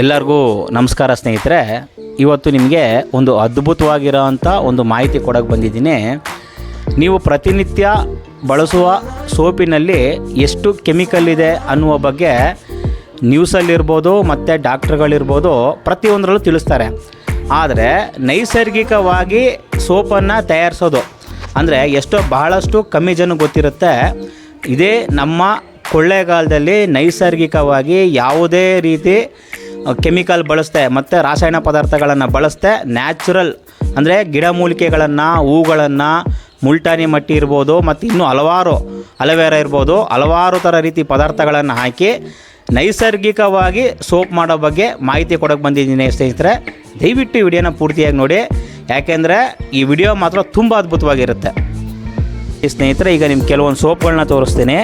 ಎಲ್ಲರಿಗೂ ನಮಸ್ಕಾರ ಸ್ನೇಹಿತರೆ. ಇವತ್ತು ನಿಮಗೆ ಒಂದು ಅದ್ಭುತವಾಗಿರೋವಂಥ ಒಂದು ಮಾಹಿತಿ ಕೊಡೋಕ್ಕೆ ಬಂದಿದ್ದೀನಿ. ನೀವು ಪ್ರತಿನಿತ್ಯ ಬಳಸುವ ಸೋಪಿನಲ್ಲಿ ಎಷ್ಟು ಕೆಮಿಕಲ್ ಇದೆ ಅನ್ನುವ ಬಗ್ಗೆ ನ್ಯೂಸಲ್ಲಿರ್ಬೋದು ಮತ್ತು ಡಾಕ್ಟ್ರುಗಳಿರ್ಬೋದು ಪ್ರತಿಯೊಂದರಲ್ಲೂ ತಿಳಿಸ್ತಾರೆ. ಆದರೆ ನೈಸರ್ಗಿಕವಾಗಿ ಸೋಪನ್ನು ತಯಾರಿಸೋದು ಅಂದರೆ ಎಷ್ಟೋ ಬಹಳಷ್ಟು ಕಮ್ಮಿ ಜನ ಗೊತ್ತಿರುತ್ತೆ. ಇದೇ ನಮ್ಮ ಕೊಳ್ಳೆಗಾಲದಲ್ಲಿ ನೈಸರ್ಗಿಕವಾಗಿ ಯಾವುದೇ ರೀತಿ ಕೆಮಿಕಲ್ ಬಳಸ್ತೆ ಮತ್ತು ರಾಸಾಯನ ಪದಾರ್ಥಗಳನ್ನು ಬಳಸ್ತೆ ನ್ಯಾಚುರಲ್ ಅಂದರೆ ಗಿಡಮೂಲಿಕೆಗಳನ್ನು ಹೂಗಳನ್ನು, ಮುಲ್ಟಾನಿ ಮಟ್ಟಿ ಇರ್ಬೋದು, ಮತ್ತು ಇನ್ನೂ ಹಲವಾರು ಅಲವೇರ ಇರ್ಬೋದು, ಹಲವಾರು ಥರ ರೀತಿ ಪದಾರ್ಥಗಳನ್ನು ಹಾಕಿ ನೈಸರ್ಗಿಕವಾಗಿ ಸೋಪ್ ಮಾಡೋ ಬಗ್ಗೆ ಮಾಹಿತಿ ಕೊಡೋಕೆ ಬಂದಿದ್ದೀನಿ ಸ್ನೇಹಿತರೆ. ದಯವಿಟ್ಟು ವಿಡಿಯೋನ ಪೂರ್ತಿಯಾಗಿ ನೋಡಿ. ಯಾಕೆಂದರೆ ಈ ವಿಡಿಯೋ ಮಾತ್ರ ತುಂಬ ಅದ್ಭುತವಾಗಿರುತ್ತೆ. ಈ ಸ್ನೇಹಿತರೆ, ಈಗ ನಿಮ್ಗೆ ಕೆಲವೊಂದು ಸೋಪ್ಗಳನ್ನ ತೋರಿಸ್ತೀನಿ.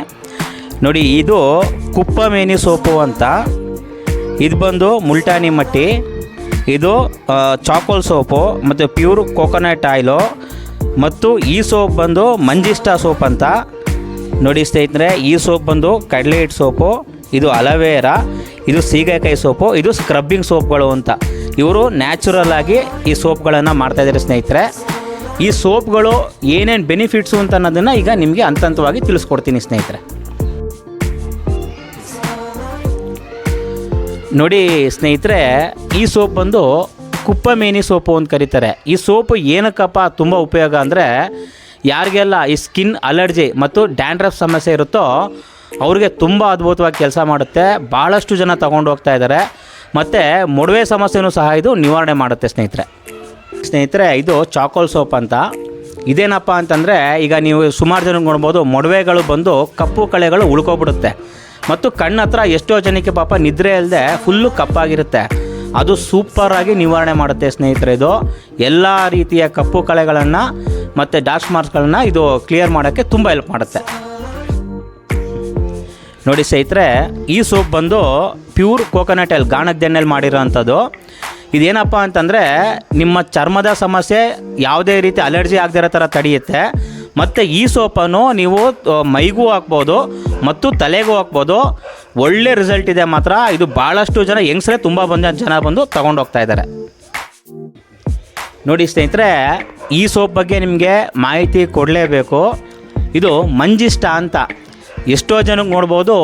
ನೋಡಿ, ಇದು ಕುಪ್ಪಮೇನಿ ಸೋಪು ಅಂತ. ಇದು ಬಂದು ಮುಲ್ಟಾನಿ ಮಟ್ಟಿ. ಇದು ಚಾಕೋಲ್ ಸೋಪು ಮತ್ತು ಪ್ಯೂರ್ ಕೋಕೋನಟ್ ಆಯಿಲು. ಮತ್ತು ಈ ಸೋಪ್ ಬಂದು ಮಂಜಿಸ್ಟಾ ಸೋಪ್ ಅಂತ. ನೋಡಿ ಸ್ನೇಹಿತರೆ, ಈ ಸೋಪ್ ಬಂದು ಕಡಲೆ ಹಿಟ್ಟು ಸೋಪು, ಇದು ಅಲವೇರಾ, ಇದು ಸೀಗೆಕಾಯಿ ಸೋಪು, ಇದು ಸ್ಕ್ರಬ್ಬಿಂಗ್ ಸೋಪ್ಗಳು ಅಂತ. ಇವರು ನ್ಯಾಚುರಲ್ ಆಗಿ ಈ ಸೋಪ್ಗಳನ್ನು ಮಾಡ್ತಾಯಿದ್ದಾರೆ ಸ್ನೇಹಿತರೆ. ಈ ಸೋಪ್ಗಳು ಏನೇನು ಬೆನಿಫಿಟ್ಸು ಅಂತ ಅನ್ನೋದನ್ನು ಈಗ ನಿಮಗೆ ಹಂತ ಹಂತವಾಗಿ ತಿಳಿಸ್ಕೊಡ್ತೀನಿ ಸ್ನೇಹಿತರೆ. ನೋಡಿ ಸ್ನೇಹಿತರೆ, ಈ ಸೋಪ್ ಬಂದು ಕುಪ್ಪ ಮೇನಿ ಸೋಪು ಅಂತ ಕರೀತಾರೆ. ಈ ಸೋಪು ಏನಕ್ಕಪ್ಪ ತುಂಬ ಉಪಯೋಗ ಅಂದರೆ, ಯಾರಿಗೆಲ್ಲ ಈ ಸ್ಕಿನ್ ಅಲರ್ಜಿ ಮತ್ತು ಡ್ಯಾಂಡ್ರಫ್ ಸಮಸ್ಯೆ ಇರುತ್ತೋ, ಅವ್ರಿಗೆ ತುಂಬ ಅದ್ಭುತವಾಗಿ ಕೆಲಸ ಮಾಡುತ್ತೆ. ಭಾಳಷ್ಟು ಜನ ತಗೊಂಡು ಹೋಗ್ತಾ ಇದ್ದಾರೆ. ಮತ್ತು ಮೊಡವೆ ಸಮಸ್ಯೆನೂ ಸಹ ಇದು ನಿವಾರಣೆ ಮಾಡುತ್ತೆ ಸ್ನೇಹಿತರೆ. ಸ್ನೇಹಿತರೆ, ಇದು ಚಾಕೋಲ್ ಸೋಪ್ ಅಂತ. ಇದೇನಪ್ಪ ಅಂತಂದರೆ, ಈಗ ನೀವು ಸುಮಾರು ಜನ ನೋಡ್ಬೋದು, ಮೊಡವೆಗಳು ಬಂದು ಕಪ್ಪು ಕಳೆಗಳು ಉಳ್ಕೊಬಿಡುತ್ತೆ. ಮತ್ತು ಕಣ್ಣ ಹತ್ರ ಎಷ್ಟೋ ಜನಕ್ಕೆ ಪಾಪ ನಿದ್ರೆ ಇಲ್ಲದೆ ಫುಲ್ಲು ಕಪ್ಪಾಗಿರುತ್ತೆ. ಅದು ಸೂಪರಾಗಿ ನಿವಾರಣೆ ಮಾಡುತ್ತೆ ಸ್ನೇಹಿತರೆ ಇದು. ಎಲ್ಲ ರೀತಿಯ ಕಪ್ಪು ಕಳೆಗಳನ್ನು ಮತ್ತು ಡಾರ್ಕ್ ಮಾರ್ಕ್ಸ್ಗಳನ್ನು ಇದು ಕ್ಲಿಯರ್ ಮಾಡೋಕ್ಕೆ ತುಂಬ ಹೆಲ್ಪ್ ಮಾಡುತ್ತೆ. ನೋಡಿ ಸ್ನೇಹಿತರೆ, ಈ ಸೋಪ್ ಬಂದು ಪ್ಯೂರ್ ಕೋಕೋನಟ್ ಆಯಿಲ್ ಗಾಣದ ಎಣ್ಣೆಲಿ ಮಾಡಿರೋ ಅಂಥದ್ದು ಇದೇನಪ್ಪ ಅಂತಂದರೆ, ನಿಮ್ಮ ಚರ್ಮದ ಸಮಸ್ಯೆ ಯಾವುದೇ ರೀತಿ ಅಲರ್ಜಿ ಆಗದಿರೋ ಥರ ತಡೆಯುತ್ತೆ. ಮತ್ತು ಈ ಸೋಪನ್ನು ನೀವು ಮೈಗೂ ಹಾಕ್ಬೋದು ಮತ್ತು ತಲೆಗೂ ಹಾಕ್ಬೋದು. ಒಳ್ಳೆ ರಿಸಲ್ಟ್ ಇದೆ ಮಾತ್ರ. ಇದು ಭಾಳಷ್ಟು ಜನ ಹೆಂಗಸರೇ ತುಂಬ ಬಂದ ಜನ ಬಂದು ತಗೊಂಡು ಹೋಗ್ತಾ ಇದ್ದಾರೆ. ನೋಡಿ ಸ್ನೇಹಿತರೆ, ಈ ಸೋಪ್ ಬಗ್ಗೆ ನಿಮಗೆ ಮಾಹಿತಿ ಕೊಡಲೇಬೇಕು. ಇದು ಮಂಜಿಷ್ಟ ಅಂತ. ಎಷ್ಟೋ ಜನಕ್ಕೆ ನೋಡ್ಬೋದು,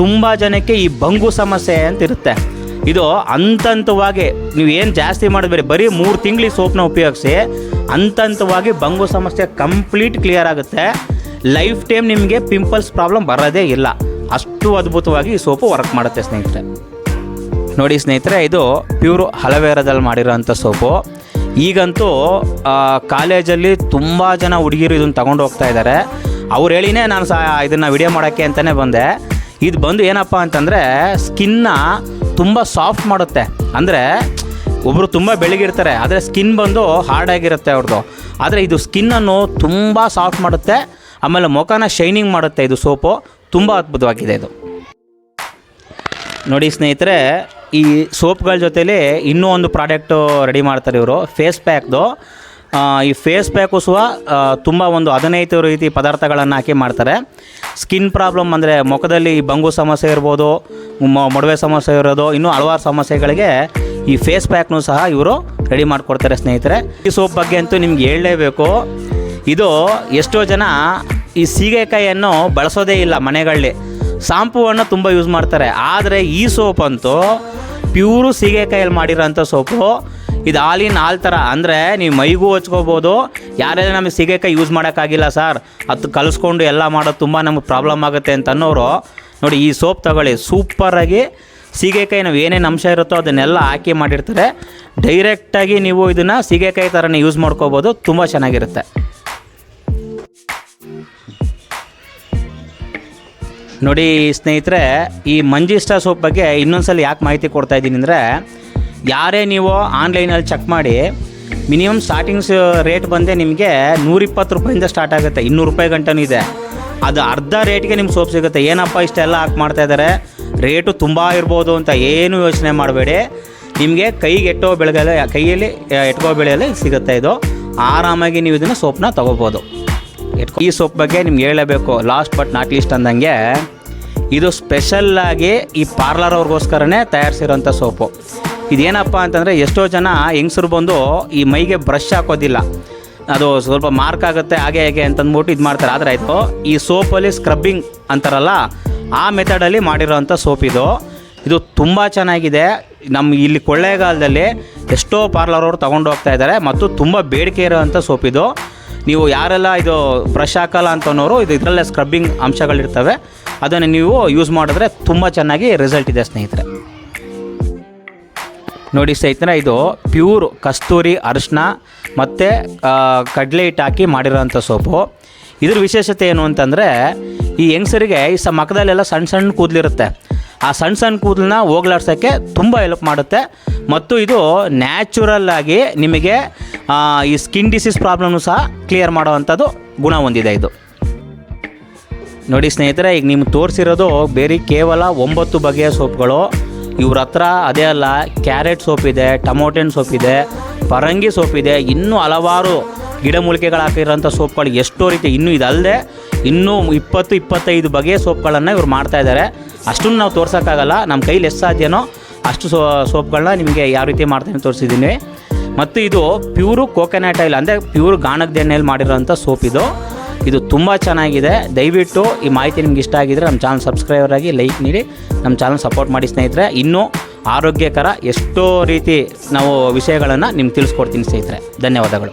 ತುಂಬ ಜನಕ್ಕೆ ಈ ಬಂಗು ಸಮಸ್ಯೆ ಅಂತ ಇರುತ್ತೆ. ಇದು ಹಂತಂತವಾಗಿ ನೀವು ಏನು ಜಾಸ್ತಿ ಮಾಡಬೇಡಿ ಬರೀ ಮೂರು ತಿಂಗಳಿಗೆ ಸೋಪ್ನ ಉಪಯೋಗಿಸಿ ಹಂತಂತವಾಗಿ ಬಂಗು ಸಮಸ್ಯೆ ಕಂಪ್ಲೀಟ್ ಕ್ಲಿಯರ್ ಆಗುತ್ತೆ. ಲೈಫ್ ಟೈಮ್ ನಿಮಗೆ ಪಿಂಪಲ್ಸ್ ಪ್ರಾಬ್ಲಮ್ ಬರೋದೇ ಇಲ್ಲ. ಅಷ್ಟು ಅದ್ಭುತವಾಗಿ ಈ ಸೋಪು ವರ್ಕ್ ಮಾಡುತ್ತೆ ಸ್ನೇಹಿತರೆ. ನೋಡಿ ಸ್ನೇಹಿತರೆ, ಇದು ಪ್ಯೂರ್ ಹಲವೇರದಲ್ಲಿ ಮಾಡಿರೋಂಥ ಸೋಪು. ಈಗಂತೂ ಕಾಲೇಜಲ್ಲಿ ತುಂಬ ಜನ ಹುಡುಗಿರು ಇದನ್ನು ತಗೊಂಡು ಹೋಗ್ತಾ ಇದ್ದಾರೆ ಅವ್ರು ಹೇಳಿನೇ ನಾನು ಸಹ ಇದನ್ನು ವಿಡಿಯೋ ಮಾಡೋಕ್ಕೆ ಅಂತಲೇ ಬಂದೆ. ಇದು ಬಂದು ಏನಪ್ಪ ಅಂತಂದರೆ ಸ್ಕಿನ್ನ ತುಂಬ ಸಾಫ್ಟ್ ಮಾಡುತ್ತೆ. ಅಂದರೆ ಒಬ್ಬರು ತುಂಬ ಬೆಳಗಿರ್ತಾರೆ, ಆದರೆ ಸ್ಕಿನ್ ಬಂದು ಹಾರ್ಡ್ ಆಗಿರುತ್ತೆ ಅವ್ರದ್ದು ಆದರೆ ಇದು ಸ್ಕಿನ್ನನ್ನು ತುಂಬ ಸಾಫ್ಟ್ ಮಾಡುತ್ತೆ, ಆಮೇಲೆ ಮುಖನ ಶೈನಿಂಗ್ ಮಾಡುತ್ತೆ ಇದು ಸೋಪು. ತುಂಬ ಅದ್ಭುತವಾಗಿದೆ ಇದು. ನೋಡಿ ಸ್ನೇಹಿತರೆ, ಈ ಸೋಪ್ಗಳ ಜೊತೇಲಿ ಇನ್ನೂ ಒಂದು ಪ್ರಾಡಕ್ಟು ರೆಡಿ ಮಾಡ್ತಾರೆ ಇವರು ಫೇಸ್ ಪ್ಯಾಕ್ದು ಈ ಫೇಸ್ ಪ್ಯಾಕು ಸಹ ತುಂಬ ಒಂದು ಹದಿನೈದು ರೀತಿ ಪದಾರ್ಥಗಳನ್ನು ಹಾಕಿ ಮಾಡ್ತಾರೆ. ಸ್ಕಿನ್ ಪ್ರಾಬ್ಲಮ್ ಅಂದರೆ ಮುಖದಲ್ಲಿ ಬಂಗು ಸಮಸ್ಯೆ ಇರ್ಬೋದು ಮೊಡವೆ ಸಮಸ್ಯೆ ಇರೋದು, ಇನ್ನೂ ಹಲವಾರು ಸಮಸ್ಯೆಗಳಿಗೆ ಈ ಫೇಸ್ ಪ್ಯಾಕ್ನು ಸಹ ಇವರು ರೆಡಿ ಮಾಡಿಕೊಡ್ತಾರೆ ಸ್ನೇಹಿತರೆ. ಈ ಸೋಪ್ ಬಗ್ಗೆ ಅಂತೂ ನಿಮ್ಗೆ ಹೇಳಲೇಬೇಕು. ಇದು ಎಷ್ಟೋ ಜನ ಈ ಸೀಗೆಕಾಯಿಯನ್ನು ಬಳಸೋದೇ ಇಲ್ಲ ಮನೆಗಳಲ್ಲಿ ಶಾಂಪೂವನ್ನು ತುಂಬ ಯೂಸ್ ಮಾಡ್ತಾರೆ. ಆದರೆ ಈ ಸೋಪ್ ಅಂತೂ ಪ್ಯೂರು ಸೀಗೆಕಾಯಲ್ಲಿ ಮಾಡಿರೋಂಥ ಸೋಪು ಇದು ಆಲ್ ಇನ್ ಆಲ್ ಥರ ಅಂದರೆ ನೀವು ಮೈಗೂ ಹಚ್ಕೋಬೋದು. ಯಾರೆಲ್ಲ ನಮಗೆ ಸೀಗೆಕಾಯಿ ಯೂಸ್ ಮಾಡೋಕ್ಕಾಗಿಲ್ಲ ಸರ್, ಅದು ಕಲಿಸ್ಕೊಂಡು ಎಲ್ಲ ಮಾಡೋದು ತುಂಬ ನಮಗೆ ಪ್ರಾಬ್ಲಮ್ ಆಗುತ್ತೆ ಅಂತ ಅನ್ನೋರು, ನೋಡಿ ಈ ಸೋಪ್ ತಗೊಳ್ಳಿ. ಸೂಪರಾಗಿ ಸೀಗೆಕಾಯಿ ನಾವು ಏನೇನು ಅಂಶ ಇರುತ್ತೋ ಅದನ್ನೆಲ್ಲ ಹಾಕಿ ಮಾಡಿರ್ತಾರೆ. ಡೈರೆಕ್ಟಾಗಿ ನೀವು ಇದನ್ನು ಸೀಗೆಕಾಯಿ ಥರನೇ ಯೂಸ್ ಮಾಡ್ಕೋಬೋದು. ತುಂಬ ಚೆನ್ನಾಗಿರುತ್ತೆ. ನೋಡಿ ಸ್ನೇಹಿತರೆ, ಈ ಮಂಜಿಷ್ಟ ಸೋಪ್ ಬಗ್ಗೆ ಇನ್ನೊಂದ್ಸಲ ಯಾಕೆ ಮಾಹಿತಿ ಕೊಡ್ತಾ ಇದ್ದೀನಿ ಅಂದರೆ ಯಾರೇ ನೀವು ಆನ್ಲೈನಲ್ಲಿ ಚೆಕ್ ಮಾಡಿ ಮಿನಿಮಮ್ ಸ್ಟಾರ್ಟಿಂಗ್ಸ್ ರೇಟ್ ಬಂದೆ ನಿಮಗೆ ನೂರಿಪ್ಪತ್ತು ರೂಪಾಯಿಂದ ಸ್ಟಾರ್ಟ್ ಆಗುತ್ತೆ. ಇನ್ನೂರು ರೂಪಾಯಿ ಗಂಟನೂ ಇದೆ. ಅದು ಅರ್ಧ ರೇಟ್ಗೆ ನಿಮ್ಗೆ ಸೋಪ್ ಸಿಗುತ್ತೆ. ಏನಪ್ಪ ಇಷ್ಟೆಲ್ಲ ಹಾಕಿ ಮಾಡ್ತಾ ಇದ್ದಾರೆ ರೇಟು ತುಂಬ ಇರ್ಬೋದು ಅಂತ ಏನು ಯೋಚನೆ ಮಾಡಬೇಡಿ. ನಿಮಗೆ ಕೈಗೆ ಎಟ್ಟೋ ಬೆಳಗಲ್ಲ, ಕೈಯಲ್ಲಿ ಎಟ್ಕೋ ಬೆಳೆಯಲ್ಲ ಸಿಗುತ್ತೆ ಇದು. ಆರಾಮಾಗಿ ನೀವು ಇದನ್ನು ಸೋಪ್ನ ತೊಗೋಬೋದು. ಎಟ್ಕೋ ಈ ಸೋಪ್ ಬಗ್ಗೆ ನಿಮ್ಗೆ ಹೇಳಬೇಕು. ಲಾಸ್ಟ್ ಬಟ್ ನಾಟ್ ಲೀಸ್ಟ್ ಅಂದಂಗೆ, ಇದು ಸ್ಪೆಷಲ್ಲಾಗಿ ಈ ಪಾರ್ಲರ್ ಅವ್ರಿಗೋಸ್ಕರನೇ ತಯಾರಿಸಿರೋಂಥ ಸೋಪು ಇದೇನಪ್ಪ ಅಂತಂದರೆ ಎಷ್ಟೋ ಜನ ಹೆಂಗಸರು ಬಂದು ಈ ಮೈಗೆ ಬ್ರಷ್ ಹಾಕೋದಿಲ್ಲ. ಅದು ಸ್ವಲ್ಪ ಮಾರ್ಕ್ ಆಗುತ್ತೆ, ಹಾಗೆ ಹೇಗೆ ಅಂತಂದ್ಬಿಟ್ಟು ಇದು ಮಾಡ್ತಾರೆ. ಆದರೆ ಆಯಿತು, ಈ ಸೋಪಲ್ಲಿ ಸ್ಕ್ರಬ್ಬಿಂಗ್ ಅಂತಾರಲ್ಲ, ಆ ಮೆಥಡಲ್ಲಿ ಮಾಡಿರೋವಂಥ ಸೋಪ್ ಇದು. ಇದು ತುಂಬ ಚೆನ್ನಾಗಿದೆ. ನಮ್ಮ ಇಲ್ಲಿ ಕೊಳ್ಳೇಗಾಲದಲ್ಲಿ ಎಷ್ಟೋ ಪಾರ್ಲರ್ ಅವರು ತೊಗೊಂಡು ಹೋಗ್ತಾ ಇದ್ದಾರೆ ಮತ್ತು ತುಂಬ ಬೇಡಿಕೆ ಇರೋವಂಥ ಸೋಪ್ ಇದು. ನೀವು ಯಾರೆಲ್ಲ ಇದು ಬ್ರಷ್ ಹಾಕಲ್ಲ ಅಂತನೋರು, ಇದು ಇದರಲ್ಲೇ ಸ್ಕ್ರಬ್ಬಿಂಗ್ ಅಂಶಗಳಿರ್ತವೆ. ಅದನ್ನು ನೀವು ಯೂಸ್ ಮಾಡಿದ್ರೆ ತುಂಬ ಚೆನ್ನಾಗಿ ರಿಸಲ್ಟ್ ಇದೆ, ಸ್ನೇಹಿತರೆ. ನೋಡಿ ಸ್ನೇಹಿತರೆ, ಇದು ಪ್ಯೂರ್ ಕಸ್ತೂರಿ ಅರಿಶಿನ ಮತ್ತು ಕಡಲೆ ಹಿಟ್ಟು ಹಾಕಿ ಮಾಡಿರೋಂಥ ಸೋಪು. ಇದ್ರ ವಿಶೇಷತೆ ಏನು ಅಂತಂದರೆ, ಈ ಹೆಂಗಸರಿಗೆ ಈ ಸ ಮಖದಲ್ಲೆಲ್ಲ ಸಣ್ಣ ಸಣ್ಣ ಕೂದಲಿರುತ್ತೆ. ಆ ಸಣ್ಣ ಸಣ್ಣ ಕೂದಲನ್ನ ಹೋಗ್ಲಾಡ್ಸೋಕ್ಕೆ ತುಂಬ ಹೆಲ್ಪ್ ಮಾಡುತ್ತೆ. ಮತ್ತು ಇದು ನ್ಯಾಚುರಲ್ ಆಗಿ ನಿಮಗೆ ಈ ಸ್ಕಿನ್ ಡಿಸೀಸ್ ಪ್ರಾಬ್ಲಮ್ನು ಸಹ ಕ್ಲಿಯರ್ ಮಾಡೋವಂಥದ್ದು ಗುಣ ಹೊಂದಿದೆ ಇದು. ನೋಡಿ ಸ್ನೇಹಿತರೆ, ಈಗ ನಿಮ್ಗೆ ತೋರಿಸಿರೋದು ಬೇರೆ ಕೇವಲ ಒಂಬತ್ತು ಬಗೆಯ ಸೋಪ್ಗಳು. ಇವ್ರ ಹತ್ರ ಅದೇ ಅಲ್ಲ, ಕ್ಯಾರೆಟ್ ಸೋಪ್ ಇದೆ, ಟಮೋಟೆನ್ ಸೋಪ್ ಇದೆ, ಪರಂಗಿ ಸೋಪ್ ಇದೆ, ಇನ್ನೂ ಹಲವಾರು ಗಿಡಮೂಲಿಕೆಗಳು ಹಾಕಿರೋಂಥ ಸೋಪ್ಗಳು ಎಷ್ಟೋ ರೀತಿ ಇನ್ನೂ ಇದಲ್ಲದೆ ಇನ್ನೂ ಇಪ್ಪತ್ತು, ಇಪ್ಪತ್ತೈದು ಬಗೆಯ ಸೋಪ್ಗಳನ್ನು ಇವ್ರು ಮಾಡ್ತಾ ಇದ್ದಾರೆ. ಅಷ್ಟನ್ನು ನಾವು ತೋರ್ಸೋಕ್ಕಾಗಲ್ಲ, ನಮ್ಮ ಕೈಲಿ ಎಷ್ಟು ಸಾಧ್ಯನೋ ಅಷ್ಟು ಸೋ, ಸೋಪ್ಗಳನ್ನ ನಿಮಗೆ ಯಾವ ರೀತಿ ಮಾಡ್ತೀನಿ ತೋರಿಸಿದ್ದೀನಿ. ಮತ್ತು ಇದು ಪ್ಯೂರು ಕೋಕೋನಟ್ ಆಯಿಲ್, ಅಂದರೆ ಪ್ಯೂರ್ ಗಾಣದ ಎಣ್ಣೆಯಲ್ಲಿ ಮಾಡಿರೋಂಥ ಸೋಪ್ ಇದು. ಇದು ತುಂಬ ಚೆನ್ನಾಗಿದೆ. ದಯವಿಟ್ಟು ಈ ಮಾಹಿತಿ ನಿಮ್ಗೆ ಇಷ್ಟ ಆಗಿದ್ರೆ ನಮ್ಮ ಚಾನಲ್ ಸಬ್ಸ್ಕ್ರೈಬರ್ ಆಗಿ ಲೈಕ್ ನೀಡಿ, ನಮ್ಮ ಚಾನಲ್ ಸಪೋರ್ಟ್ ಮಾಡಿ ಸ್ನೇಹಿತರೆ. ಇನ್ನೂ ಆರೋಗ್ಯಕರ ಎಷ್ಟೋ ರೀತಿ ನಾವು ವಿಷಯಗಳನ್ನು ನಿಮ್ಗೆ ತಿಳಿಸ್ಕೊಡ್ತೀನಿ ಸ್ನೇಹಿತರೆ. ಧನ್ಯವಾದಗಳು.